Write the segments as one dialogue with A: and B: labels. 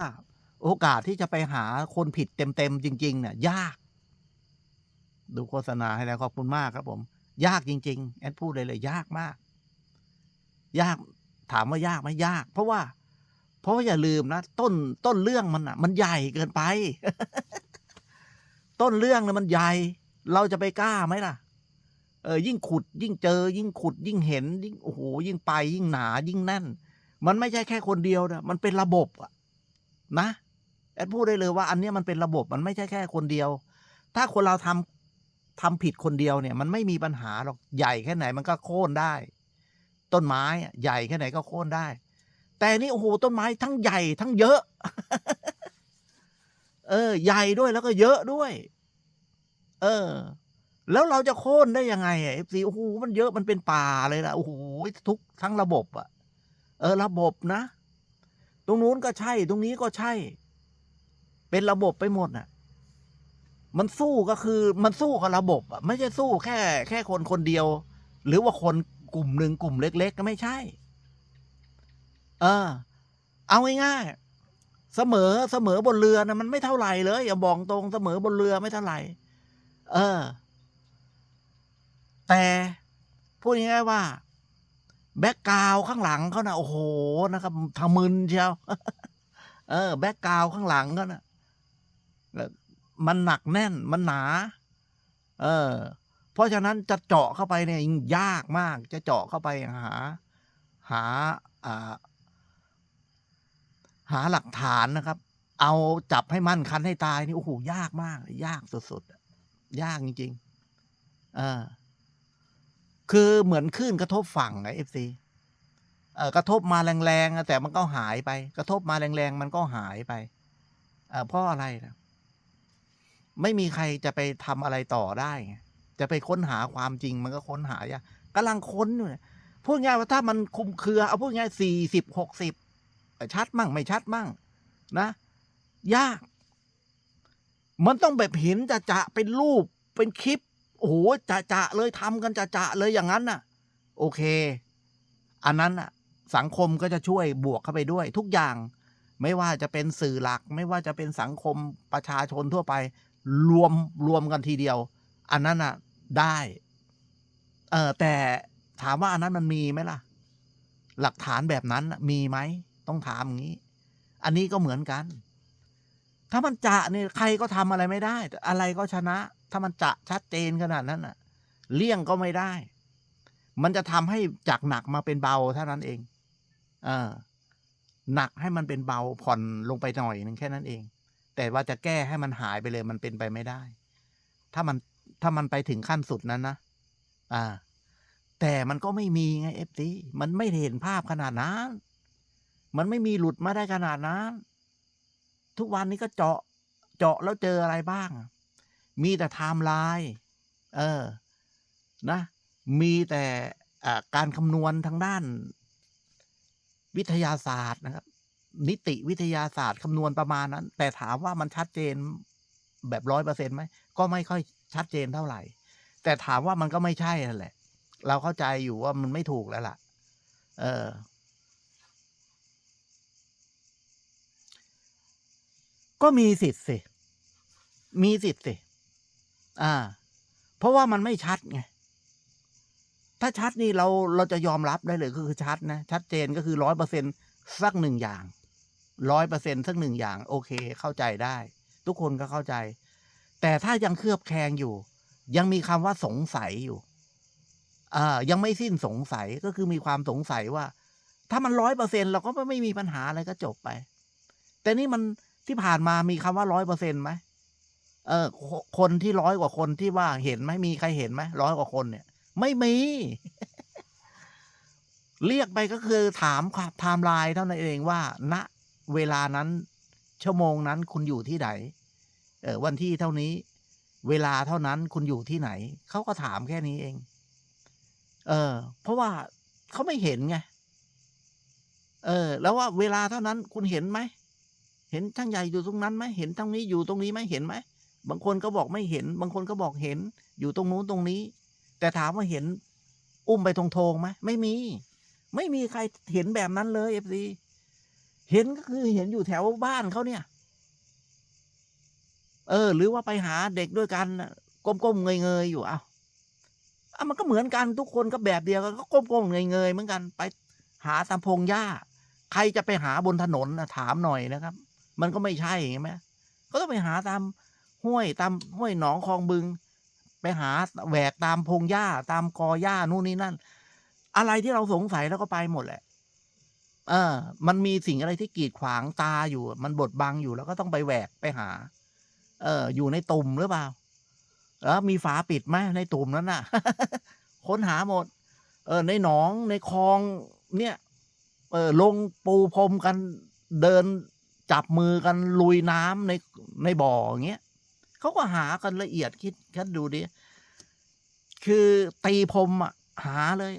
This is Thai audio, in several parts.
A: ว่าโอกาสที่จะไปหาคนผิดเต็มๆจริง ๆ เนี่ย ยาก ดูโฆษณาให้แล้วขอบคุณมากครับผม ยากจริง ๆ แอดพูดเลยเลยยากมาก ยากถามว่ายากไหมยาก เพราะว่า เพราะว่าอย่าลืมนะต้นต้นเรื่องมันอะ มันใหญ่เกินไป ต้นเรื่องเนี่ยมันใหญ่ เราจะไปกล้าไหมล่ะ เออยิ่งขุด ยิ่งเจอ ยิ่งขุด ยิ่งเห็น ยิ่งโอ้โหยิ่งไป ยิ่งหนา ยิ่งแน่น มันไม่ใช่แค่คนเดียวนะมันเป็นระบบอะ นะแอดพูดได้เลยว่าอันนี้มันเป็นระบบมันไม่ใช่แค่คนเดียว ถ้าคนเราทำทำผิดคนเดียวเนี่ย มันไม่มีปัญหาหรอกใหญ่แค่ไหนมันก็โค่นได้ ต้นไม้ใหญ่แค่ไหนก็โค่นได้ แต่นี่โอ้โหต้นไม้ทั้งใหญ่ทั้งเยอะ เออ ใหญ่ด้วยแล้วก็เยอะด้วย เออ แล้วเราจะโค่นได้ยังไงเอฟซีโอ้โหมันเยอะมันเป็นป่าเลยล่ะโอ้โหทุกทั้งระบบอะเออ ระบบนะ ตรงนู้นก็ใช่ ตรงนี้ก็ใช่ เป็นระบบไปหมดน่ะ มันสู้ก็คือมันสู้กับระบบอะ ไม่ใช่สู้แค่ แค่คนคนเดียว หรือว่าคนกลุ่มหนึ่งกลุ่มเล็ก ๆ ก็ไม่ใช่ เออ เอาง่ายๆเสมอเสมอบนเรือนะมันไม่เท่าไหร่เลยอย่าบอกตรงเสมอบนเรือไม่เท่าไหร่ เออ แต่พูดง่ายๆว่า แบ็กกราวข้างหลังเขานะโอ้โหนะครับทะมึนเชียวเออ แบ็กกราวข้างหลังเขานะมันหนักแน่นมันหนา เออ เพราะฉะนั้นจะเจาะเข้าไปเนี่ยยิ่งยากมาก จะเจาะเข้าไปหา หาอ่าหาหลักฐานนะครับ เอาจับให้มั่นคันให้ตายนี่โอ้โหยากมาก ยากสุดๆยากจริงๆ เออ คือเหมือนคลื่นกระทบฝั่งไงเอฟซีกระทบมาแรงๆแต่มันก็หายไป กระทบมาแรงๆมันก็หายไปเพราะอะไรนะไม่มีใครจะไปทำอะไรต่อได้จะไปค้นหาความจริงมันก็ค้นหายากกำลังค้นอยู่เนี่ยพูดง่ายว่าถ้ามันคุมเครือเอาพูดง่ายสี่สิบหกสิบชัดมั่งไม่ชัดมั่ง นะ ยาก มันต้องแบบเห็นจะจะเป็นรูปเป็นคลิป โอ้โหจะจะเลยทำกันจะจะเลยอย่างนั้นน่ะ โอเค อันนั้นน่ะ สังคมก็จะช่วยบวกเข้าไปด้วย ทุกอย่าง ไม่ว่าจะเป็นสื่อหลัก ไม่ว่าจะเป็นสังคมประชาชนทั่วไป รวมรวมกันทีเดียว อันนั้นน่ะ ได้เออแต่ถามว่าอันนั้นมันมีไหมล่ะ หลักฐานแบบนั้นมีไหมต้องถามอย่างนี้ อันนี้ก็เหมือนกัน ถ้ามันจะเนี่ยใครก็ทำอะไรไม่ได้ อะไรก็ชนะ ถ้ามันจะชัดเจนขนาดนั้นน่ะ เลี่ยงก็ไม่ได้ มันจะทำให้จากหนักมาเป็นเบาเท่านั้นเอง เออหนักให้มันเป็นเบาผ่อนลงไปหน่อยนึงแค่นั้นเอง แต่ว่าจะแก้ให้มันหายไปเลยมันเป็นไปไม่ได้ ถ้ามันถ้ามันไปถึงขั้นสุดนั้นนะอ่า แต่มันก็ไม่มีไงเอฟซีมันไม่เห็นภาพขนาดนั้น มันไม่มีหลุดมาได้ขนาดนั้น ทุกวันนี้ก็เจาะ เจาะแล้วเจออะไรบ้าง มีแต่ไทม์ไลน์เออนะมีแต่การคำนวณทางด้าน วิทยาศาสตร์นะครับ นิติวิทยาศาสตร์คำนวณประมาณนั้น แต่ถามว่ามันชัดเจนแบบร้อยเปอร์เซ็นต์ไหมก็ไม่ค่อยชัดเจนเท่าไหร่ แต่ถามว่ามันก็ไม่ใช่นั่นแหละ เราเข้าใจอยู่ว่ามันไม่ถูกแล้วล่ะ เออ ก็มีสิทธิ์สิ มีสิทธิ์สิ อ่า เพราะว่ามันไม่ชัดไง ถ้าชัดนี่เราเราจะยอมรับได้เลยก็คือชัดนะ ชัดเจนก็คือร้อยเปอร์เซ็นสักหนึ่งอย่างร้อยเปอร์เซ็นสักหนึ่งอย่าง โอเค เข้าใจได้ ทุกคนก็เข้าใจ แต่ถ้ายังเคลือบแคลงอยู่ ยังมีคำว่าสงสัยอยู่อ่ายังไม่สิ้นสงสัยก็คือมีความสงสัยว่า ถ้ามันร้อยเปอร์เซ็นเราก็ไม่มีปัญหาอะไรก็จบไป แต่นี่มันที่ผ่านมามีคำว่าร้อยเปอร์เซ็นไหม เออคนที่ร้อยกว่าคนที่ว่าเห็นไหมมีใครเห็นไหมร้อยกว่าคนเนี่ย ไม่มี เรียกไปก็คือถามความไทม์ไลน์เท่านั้นเองว่า ณเวลานั้น ชั่วโมงนั้นคุณอยู่ที่ไหน เออวันที่เท่านี้ เวลาเท่านั้นคุณอยู่ที่ไหน เขาก็ถามแค่นี้เอง เออ เพราะว่าเขาไม่เห็นไงเออ แล้วว่าเวลาเท่านั้นคุณเห็นไหมเห็นช่างใหญ่อยู่ตรงนั้นไหมเห็นตรงนี้อยู่ตรงนี้ไหมเห็นไหม บางคนก็บอกไม่เห็น บางคนก็บอกเห็น อยู่ตรงนู้นตรงนี้ แต่ถามว่าเห็น อุ้มไปทงทงไหมไม่มี ไม่มีใครเห็นแบบนั้นเลยเอฟซีเห็นก็คือเห็นอยู่แถวบ้านเขาเนี่ย เออ หรือว่าไปหาเด็กด้วยกันก้มๆเงยๆอยู่เอาอะมันก็เหมือนกันทุกคนก็แบบเดียวกันก็ก้มๆเงยๆเหมือนกัน ไปหาตามพงหญ้า ใครจะไปหาบนถนนนะถามหน่อยนะครับ มันก็ไม่ใช่ใช่ไหมก็ต้องไปหาตาม ห้วยตามห้วยหนองคลองบึง ไปหาแหวกตามพงหญ้าตามกอหญ้านู่นนี่นั่น อะไรที่เราสงสัยแล้วก็ไปหมดแหละ เออ มันมีสิ่งอะไรที่กีดขวางตาอยู่ มันบดบังอยู่แล้วก็ต้องไปแหวกไปหา เออ อยู่ในตุ่มหรือเปล่า แล้วมีฝาปิดไหมในตุ่มนั้นน่ะ ค้นหาหมด เออ ในหนองในคลองเนี่ย เออลงปูพรมกันเดินจับมือกันลุยน้ำในในบ่ออย่างเงี้ย เขาก็หากันละเอียดคิดคิดดูดิ คือตีพรมอะ หาเลย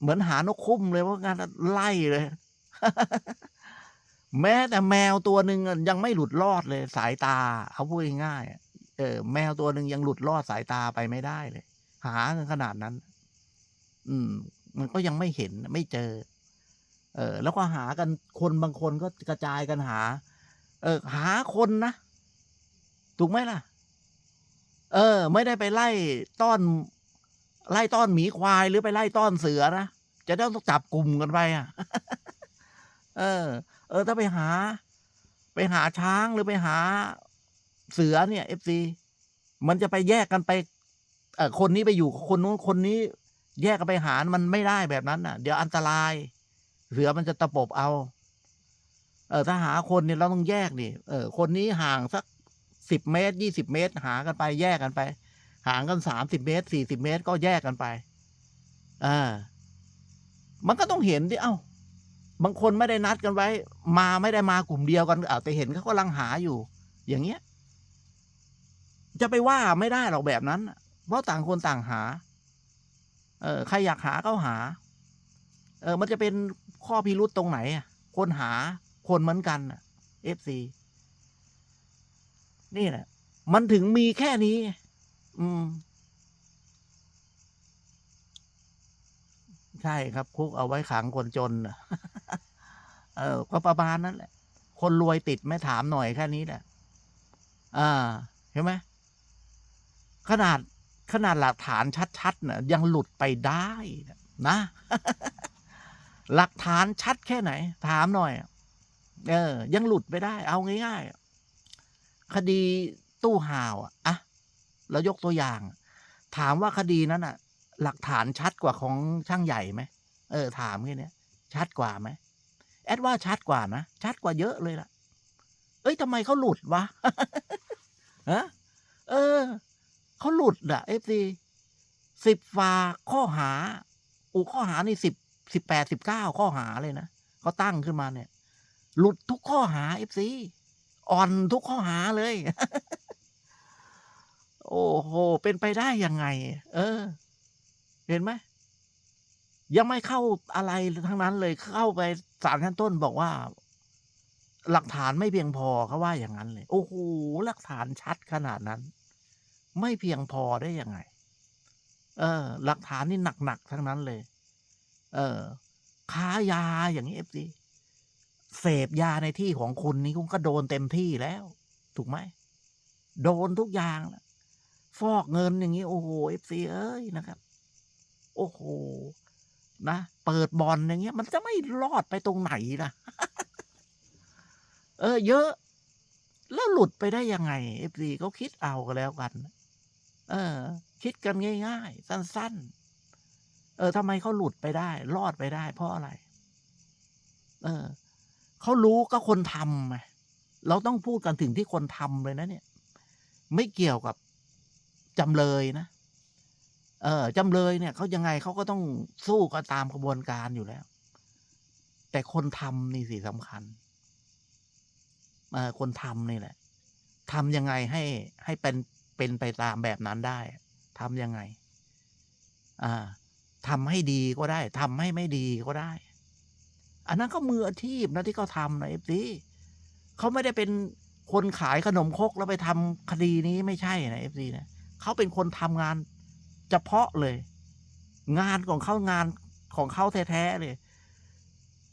A: เหมือนหานกคุ้มเลยว่างานไล่เลย แม้แต่แมวตัวหนึ่งยังไม่หลุดรอดเลย สายตาเอาพูดง่ายเออ แมวตัวหนึ่งยังหลุดรอดสายตาไปไม่ได้เลย หากันขนาดนั้น อืม มันก็ยังไม่เห็นไม่เจอ เออ แล้วก็หากันคนบางคนก็กระจายกันหา เออ หาคนนะ ถูกไหมล่ะ เออ ไม่ได้ไปไล่ต้อน ไล่ต้อนหมีควายหรือไปไล่ต้อนเสือนะจะต้องจับกลุ่มกันไปอะ เออ เออ ถ้าไปหา ไปหาช้างหรือไปหาเสือเนี่ยเอฟซีมันจะไปแยกกันไป เออคนนี้ไปอยู่คนนู้นคนนี้ แยกกันไปหา มันไม่ได้แบบนั้นน่ะ เดี๋ยวอันตรายเสือมันจะตะปบเอา เออถ้าหาคนเนี่ยเราต้องแยกดิเออ คนนี้ห่างสัก สิบเมตรยี่สิบเมตร หากันไปแยกกันไปห่างกันสามสิบเมตรสี่สิบเมตรก็แยกกันไปอ่ามันก็ต้องเห็นดิเอ้า บางคนไม่ได้นัดกันไว้ มาไม่ได้มากลุ่มเดียวกันเอาแต่เห็นเขากำลังหาอยู่ อย่างเงี้ย จะไปว่าไม่ได้หรอกแบบนั้น เพราะต่างคนต่างหา เออใครอยากหาก็หา เออ มันจะเป็นข้อพิรุษตรงไหนอะคนหาคนเหมือนกันเอฟซี นี่แหละ มันถึงมีแค่นี้ อืม ใช่ครับ คุกเอาไว้ขังคนจนเออ ก็ประมาณนั้นแหละ คนรวยติดไม่ถามหน่อยแค่นี้แหละ อ่าเห็นไหมขนาดขนาดหลักฐานชัดๆน่ะ ยังหลุดไปได้นะ หลักฐานชัดแค่ไหน ถามหน่อย เออ ยังหลุดไปได้ เอาง่ายๆ คดีตู้ห่าวอะอะเรายกตัวอย่าง ถามว่าคดีนั้นอะหลักฐานชัดกว่าของช่างใหญ่ไหมเออ ถามแค่นี้ชัดกว่าไหมแอดว่าชัดกว่านะชัดกว่าเยอะเลยล่ะ เอ้ยทำไมเขาหลุดวะฮะเออเขาหลุดอะเอฟซีสิบฝาข้อหาอูข้อหานี่สิบสิบแปดสิบเก้าข้อหาเลยนะเขาตั้งขึ้นมาเนี่ย หลุดทุกข้อหาเอฟซี อ่อนทุกข้อหาเลย โอ้โห เป็นไปได้ยังไง เออ เห็นไหมยังไม่เข้าอะไรทั้งนั้นเลยเข้าไปศาลชั้นต้นบอกว่า หลักฐานไม่เพียงพอเขาว่าอย่างนั้นเลย โอ้โหหลักฐานชัดขนาดนั้น ไม่เพียงพอได้ยังไง เออ หลักฐานนี่หนักๆทั้งนั้นเลย เออ ค้ายาอย่างนี้เอฟซี เสพยาในที่ของคุณนี่คุณก็โดนเต็มที่แล้ว ถูกไหม โดนทุกอย่างแล้วฟอกเงินอย่างนี้ โอ้โหเอฟซีเอ้ยนะครับ โอ้โหนะเปิดบอลอย่างเงี้ย มันจะไม่รอดไปตรงไหนล่ะเออ เยอะ แล้วหลุดไปได้ยังไงเอฟซีเขาคิดเอาก็แล้วกัน เออ คิดกันง่าย ๆ สั้น ๆ เออทำไมเขาหลุดไปได้ รอดไปได้ เพราะอะไร เออ เขารู้ก็คนทำไงเราต้องพูดกันถึงที่คนทำเลยนะเนี่ย ไม่เกี่ยวกับจำเลยนะ เออจำเลยเนี่ยเขายังไงเขาก็ต้องสู้กันตามกระบวนการอยู่แล้ว แต่คนทำนี่สิสำคัญเออคนทำนี่แหละทำยังไงให้ให้เป็นเป็นไปตามแบบนั้นได้ทำยังไง อ่าทำให้ดีก็ได้ทำให้ไม่ดีก็ได้ อันนั้นก็มืออาชีพนะที่เขาทำนะเอฟซีเขาไม่ได้เป็นคนขายขนมครกแล้วไปทำคดีนี้ไม่ใช่นะเอฟซีนะเขาเป็นคนทำงานเฉพาะเลย งานของเขางานของเขาแท้ๆเลย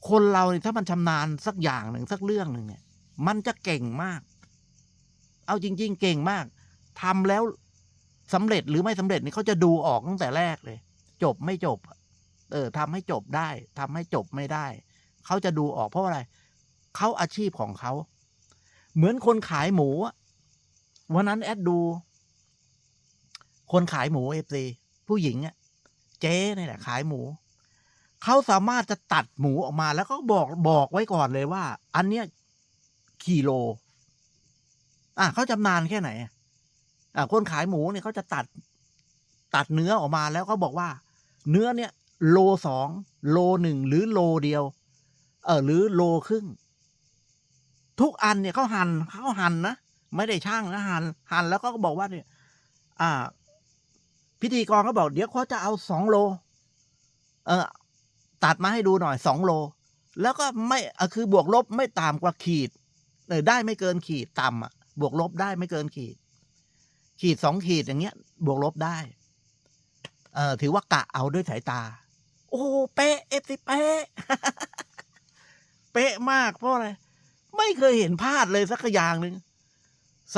A: คนเราเนี่ยถ้ามันชำนาญสักอย่างหนึ่งสักเรื่องหนึ่งเนี่ย มันจะเก่งมาก เอาจริง ๆ เก่งมากทำแล้วสำเร็จหรือไม่สำเร็จนี่เขาจะดูออกตั้งแต่แรกเลย จบไม่จบ เออทำให้จบได้ทำให้จบไม่ได้ เขาจะดูออกเพราะอะไรเขาอาชีพของเขา เหมือนคนขายหมูวันนั้นแอดดู คนขายหมูเอฟซีผู้หญิงอะเจ๊นี่แหละ ขายหมูเขาสามารถจะตัดหมูออกมา แล้วก็บอกบอกไว้ก่อนเลยว่า อันเนี้ยกิโล อะเขาจำนานแค่ไหนอะอะคนขายหมูเนี่ยเขาจะตัดตัดเนื้อออกมาแล้วก็บอกว่า เนื้อเนี่ย โลสองโลหนึ่งหรือโลเดียว เออหรือโลครึ่ง ทุกอันเนี่ยเขาหัน่นเขาหั่นนะไม่ได้ช่างนะหัน่นหั่นแล้วก็บอกว่าเนี่ย อ่า พิธีกรเขาบอก เดี๋ยวเขาจะเอาสองโล เออตัดมาให้ดูหน่อยสองโล แล้วก็ไม่คือบวกลบไม่ต่ำกว่าขีดเออได้ไม่เกินขีดต่ำอะ บวกลบได้ไม่เกินขีด ขีดสองขีดอย่างเงี้ย บวกลบได้ เออถือว่ากะเอาด้วยสายตา โอ้เป๊ะเอฟซีเป๊ะ ป๊ะมากเพราะอะไร ไม่เคยเห็นพลาดเลยสักอย่างหนึ่ง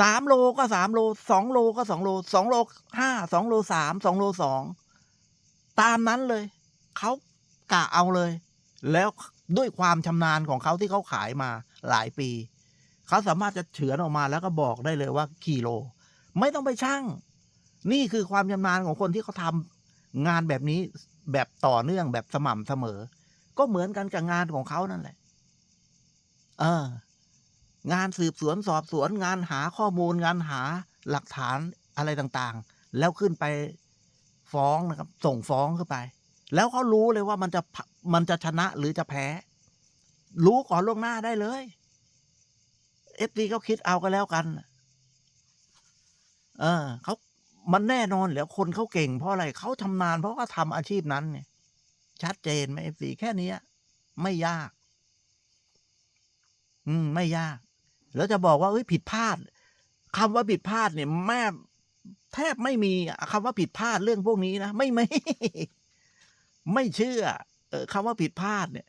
A: สามโลก็สามโลสองโลก็สองโลสองโลห้าสองโลสามสองโลสองตามนั้นเลย เขากะเอาเลย แล้วด้วยความชำนาญของเขาที่เขาขายมาหลายปี เขาสามารถจะเฉือนออกมาแล้วก็บอกได้เลยว่ากี่โล ไม่ต้องไปชั่งนี่คือความชำนาญของคนที่เขาทำงานแบบนี้แบบต่อเนื่องแบบสม่ำเสมอ ก็เหมือนกันกับงานของเขานั่นแหละ เออ งานสืบสวนสอบสวนงานหาข้อมูลงานหาหลักฐานอะไรต่างๆ แล้วขึ้นไปฟ้องนะครับ ส่งฟ้องขึ้นไป แล้วเขารู้เลยว่ามันจะมันจะชนะหรือจะแพ้ รู้ก่อนล่วงหน้าได้เลยเอฟซีเขาคิดเอาก็แล้วกัน เออเขามันแน่นอนแล้วคนเขาเก่งเพราะอะไรเขาชำนาญเพราะว่าทำอาชีพนั้นเนี่ย ชัดเจนไหมเอฟซีแค่นี้ไม่ยาก อืม ไม่ยาก แล้วจะบอกว่าเอ้ยผิดพลาดคำว่าผิดพลาดเนี่ยแม่แทบไม่มีคำว่าผิดพลาดเรื่องพวกนี้นะไม่ไม่ไม่เชื่อ เออคำว่าผิดพลาดเนี่ย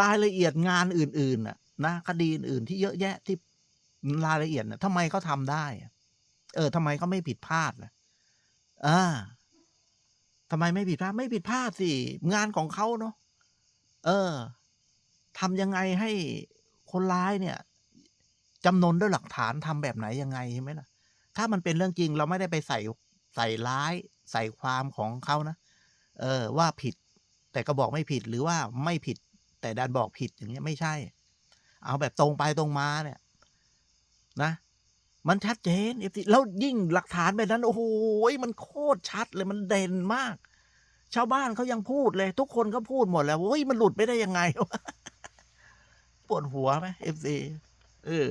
A: รายละเอียดงานอื่นๆน่ะ นะคดีอื่นๆที่เยอะแยะที่รายละเอียดน่ะทำไมเขาทำได้ เออทำไมเขาไม่ผิดพลาดล่ะอ่าทำไมไม่ผิดพลาดไม่ผิดพลาดสิงานของเขาเนาะเออทำยังไงให้ คนร้ายเนี่ยจำนนด้วยหลักฐานทำแบบไหนยังไงใช่ไหมล่ะ ถ้ามันเป็นเรื่องจริงเราไม่ได้ไปใส่ใส่ร้ายใส่ความของเขานะ เออว่าผิด แต่ก็บอกไม่ผิดหรือว่าไม่ผิด แต่ดันบอกผิดอย่างเงี้ยไม่ใช่ เอาแบบตรงไปตรงมาเนี่ย นะ มันชัดเจนเอฟซีแล้วยิ่งหลักฐานแบบนั้นโอ้โหมันโคตรชัดเลยมันเด่นมาก ชาวบ้านเขายังพูดเลย ทุกคนก็พูดหมดแล้วโอ้ยมันหลุดไปได้ยังไง ปวดหัวไหมเอฟซีเออ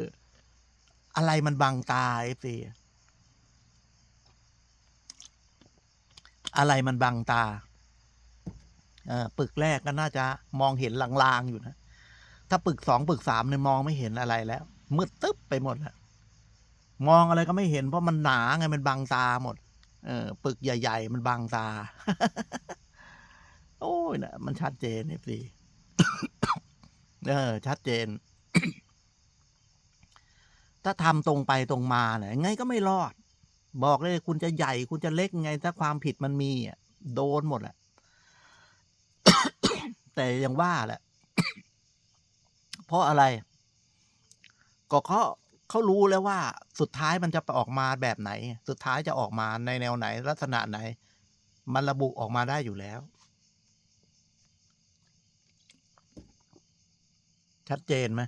A: อะไรมันบังตาเอฟซีอะไรมันบังตาเออปึกแรกก็น่าจะมองเห็นลางๆอยู่นะ ถ้าปึกสองปึกสามเนี่ยมองไม่เห็นอะไรแล้ว มืดตึ๊บไปหมดแล้วมองอะไรก็ไม่เห็นเพราะมันหนาไงมันบังตาหมด เออปึกใหญ่ ๆ มันบังตา โอ้ยนะมันชัดเจนเอฟซี เออชัดเจน ถ้าทำตรงไปตรงมาเนี่ยไงก็ไม่รอด บอกเลยคุณจะใหญ่คุณจะเล็กไง ถ้าความผิดมันมีอะโดนหมดแหละแต่ยังว่าแหละ เพราะอะไร ก็เขาเขารู้แล้วว่า สุดท้ายมันจะออกมาแบบไหน สุดท้ายจะออกมาในแนวไหนลักษณะไหน มันระบุออกมาได้อยู่แล้ว ชัดเจนไหม